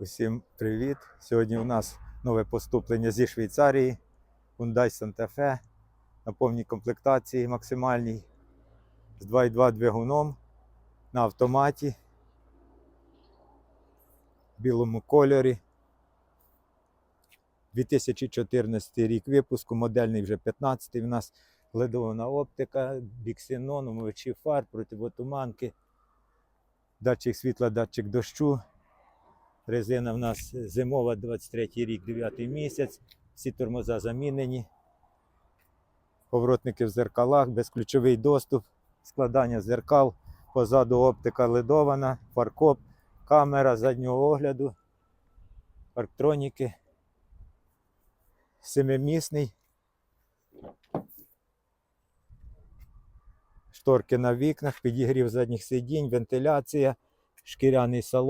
Усім привіт! Сьогодні у нас нове поступлення зі Швейцарії. Hyundai Santa Fe на повній комплектації максимальній з 2.2 двигуном на автоматі в білому кольорі. 2014 рік випуску, модельний вже 15 У нас ледована оптика, біксенон, умивачі фар, противотуманки, датчик світла, датчик дощу. Резина в нас зимова 23 рік, 9 місяць. Всі тормоза замінені. Поворотники в зеркалах, безключовий доступ, складання зеркал, позаду оптика ледована, фаркоп, камера заднього огляду, парктроніки. Семимісний. Шторки на вікнах, підігрів задніх сидінь, вентиляція, шкіряний салон.